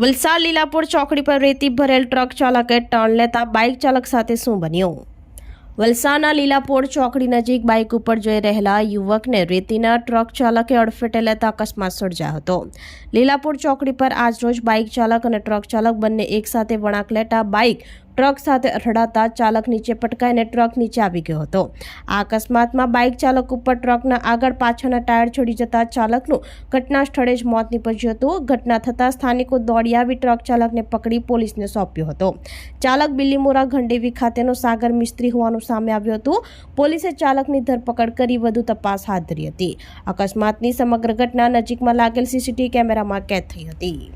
વલસાડ લીલાપુર ચોકડી પર રેતી ભરેલ ટ્રક ચાલકે ટર્ન લેતા બાઇક ચાલક સાથે શું બન્યું. વલસાડના લીલાપોર ચોકડી નજીક બાઇક ઉપર જઈ રહેલા યુવકને રેતીના ટ્રક ચાલકે અડફેટે લેતા અકસ્માત સર્જાયો હતો. લીલાપોર ચોકડી પર આજરોજ બાઇક ચાલક અને ટ્રક ચાલક બંને એકસાથે વળાંક લેતા બાઇક ટ્રક સાથે અથડાતા ચાલક નીચે પટકાઈને ટ્રક નીચે આવી ગયો હતો. આ અકસ્માતમાં બાઇક ચાલક ઉપર ટ્રકના આગળ પાછળના ટાયર છોડી જતા ચાલકનું ઘટના સ્થળે જ મોત નીપજ્યું હતું. ઘટના થતાં સ્થાનિકો દોડી આવી ટ્રક ચાલકને પકડી પોલીસને સોંપ્યો હતો. ચાલક બિલીમોરા ગંડેવી ખાતેનો સાગર મિસ્ત્રી હોવાનું સામે આવ્યું હતું. પોલીસે ચાલકની ધરપકડ કરી વધુ તપાસ હાથ ધરી હતી. અકસ્માતની સમગ્ર ઘટના નજીકમાં લાગેલ સીસીટીવી કેમેરામાં કેદ થઈ હતી.